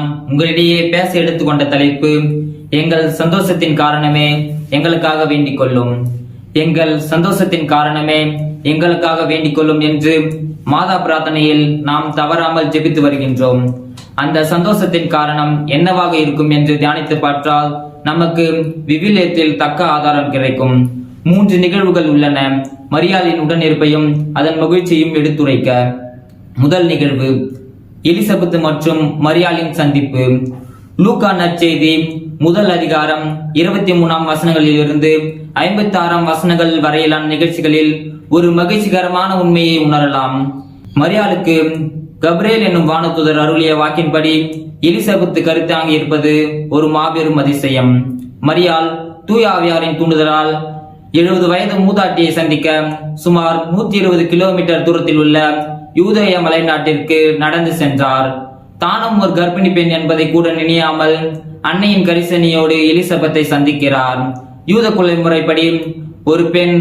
உங்களிடையே பேச எடுத்துக்கொண்ட தலைப்பு எங்கள் சந்தோஷத்தின் காரணமே எங்களுக்காக வேண்டிக் கொள்ளும் எங்கள் சந்தோஷத்தின் காரணமே எங்களுக்காக வேண்டிக் கொள்ளும் என்று மாதா பிரார்த்தனையில் நாம் தவறாமல் ஜெபித்து வருகின்றோம். அந்த சந்தோஷத்தின் காரணம் என்னவாக இருக்கும் என்று தியானித்து பார்த்தால் நமக்கு விவிலியத்தில் தக்க ஆதாரம் கிடைக்கும். மூன்று நிகழ்வுகள் உள்ளன. மரியாதையின் உடனிருப்பையும் அதன் மகிழ்ச்சியும் எடுத்துரைக்க. முதல் நிகழ்வு எலிசபெத் மற்றும் மரியாளின் சந்திப்பு. லூகா நற்செய்தி முதல் அதிகாரம் இருபத்தி மூணாம் வசனங்களிலிருந்து ஐம்பத்தி ஆறாம் வசனங்கள் வரையிலான நிகழ்ச்சிகளில் ஒரு மகிழ்ச்சிகரமான உண்மையை உணரலாம். மரியாளுக்கு கப்ரேல் என்னும் வானத்துதர் அருளிய வாக்கின்படி எலிசபெத் கருத்தாங்கி இருப்பது ஒரு மாபெரும் அதிசயம். மரியாள் தூயாவியாரின் தூண்டுதலால் எழுபது வயது மூதாட்டியை சந்திக்க சுமார் நூத்தி இருபது கிலோமீட்டர் தூரத்தில் உள்ள யூதேய மலைநாட்டிற்கு நடந்து சென்றார். தானும் ஒரு கர்ப்பிணி பெண் என்பதை கூட நினையாமல் அன்னையின் கரிசனியோடு எலிசபெத்தை சந்திக்கிறார். யூத குலை முறைப்படி ஒரு பெண்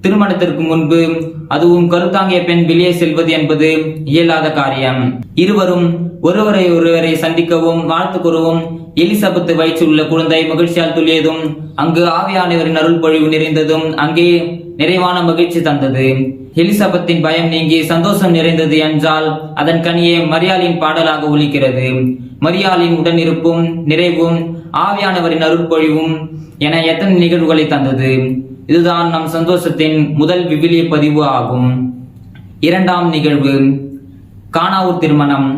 திருமணத்திற்கு முன்பு அதுவும் கருத்தாங்கிய பெண் வெளியே செல்வது என்பது இயலாத காரியம். இருவரும் ஒருவரை ஒருவரை சந்திக்கவும் வாழ்த்து கூறவும் எலிசபெத் உள்ள குழந்தை மகிழ்ச்சியால் துள்ளியதும் அங்கு ஆவியானவரின் அருள் பொழிவு நிறைந்ததும் அங்கே நிறைவான மகிழ்ச்சி தந்தது. எலிசபெத்தின் பயம் நீங்கி சந்தோஷம் நிறைந்தது என்றால் அதன் கனியே மரியாளின் பாடலாக ஒலிக்கிறது. மரியாளின் உடனிருப்பும் நிறைவும் ஆவியானவரின் அருட்பொழிவும் என எத்தனை நிகழ்வுகளை தந்தது. இதுதான் நம் சந்தோஷத்தின் முதல் விவிலிய பதிவு ஆகும். இரண்டாம் நிகழ்வு. காணாவூர் திருமணம்.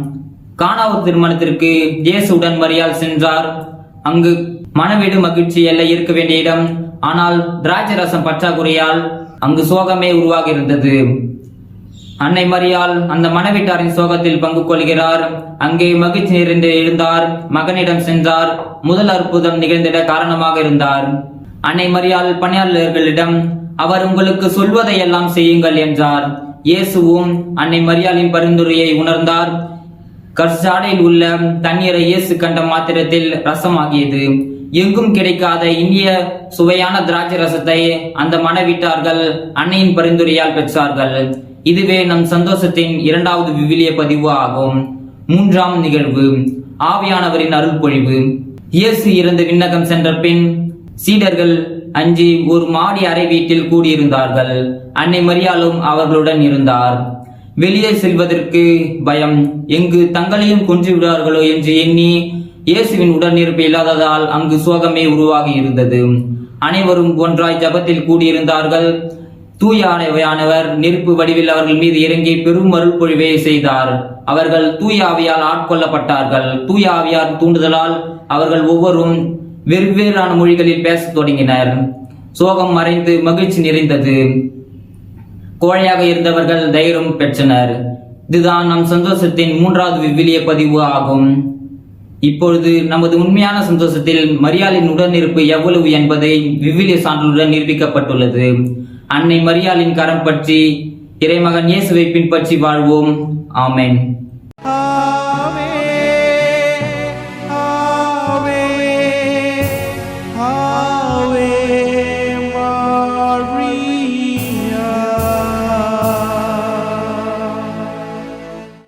காணாவூர் திருமணத்திற்கு இயேசுடன் மரியாள் சென்றார். அங்கு மனவீடு மகிழ்ச்சி எல்லை இருக்க வேண்டிய இடம். ஆனால் திராட்சரசம் பற்றாக்குறையால் அங்கு சோகமே உருவாகி இருந்தது அன்னை மறியால் அந்த மனைவிட்டாரின் சோகத்தில் பங்கு கொள்கிறார். அங்கே மகிழ்ச்சி நிறைந்து எழுந்தார். மகனிடம் சென்றார். முதல் அற்புதம் நிகழ்ந்திட காரணமாக இருந்தார். அன்னை மரியாள் பணியாளர்களிடம் அவர் உங்களுக்கு சொல்வதையெல்லாம் செய்யுங்கள் என்றார். இயேசுவும் அன்னை மரியாளின் பரிந்துரையை உணர்ந்தார். கர்சாடையில் உள்ள தண்ணீரை இயேசு கண்ட மாத்திரத்தில் ரசமாகியது. எங்கும் கிடைக்காத இந்திய சுவையான திராட்சை ரசத்தை அந்த மணவீட்டார்கள் அன்னையின் பரிந்துரையால் பெற்றார்கள். இதுவே நம் சந்தோஷத்தின் இரண்டாவது விவிலிய பதிவு ஆகும். மூன்றாம் நிகழ்வு ஆவியானவரின் அருள் பொழிவு இயேசு இருந்து விண்ணகம் சென்ற பின் சீடர்கள் அஞ்சி ஒரு மாடி அறை வீட்டில் கூடியிருந்தார்கள். அன்னை மரியாளும் அவர்களுடன் இருந்தார். வெளியே செல்வதற்கு பயம். எங்கு தங்களையும் கொன்று விடுவார்களோ என்று எண்ணி இயேசுவின் உடனிருப்பு இல்லாததால் அங்கு சோகமே உருவாகி இருந்தது. அனைவரும் ஒன்றாய் ஜபத்தில் கூடியிருந்தார்கள். தூய ஆணையானவர் நெருப்பு வடிவில் அவர்கள் மீது இறங்கி பெரும் அருள் பொழிவை செய்தார். அவர்கள் தூயாவியால் ஆட்கொள்ளப்பட்டார்கள். தூயாவியார் தூண்டுதலால் அவர்கள் ஒவ்வொரும் வெவ்வேறான மொழிகளில் பேசத் தொடங்கினர். சோகம் மறைந்து மகிழ்ச்சி நிறைந்தது. கோழையாக இருந்தவர்கள் தைரியம் பெற்றனர். இதுதான் நம் சந்தோஷத்தின் மூன்றாவது விவிலிய பதிவு ஆகும். இப்பொழுது நமது உண்மையான சந்தோஷத்தில் மரியாளின் உடனிருப்பு எவ்வளவு என்பதை விவிலிய சான்றுடன் நிரூபிக்கப்பட்டுள்ளது. அன்னை மரியாளின் கரம் பற்றி இறைமகன் இயேசுவை பின்பற்றி வாழ்வோம். ஆமேன் ஆமென்.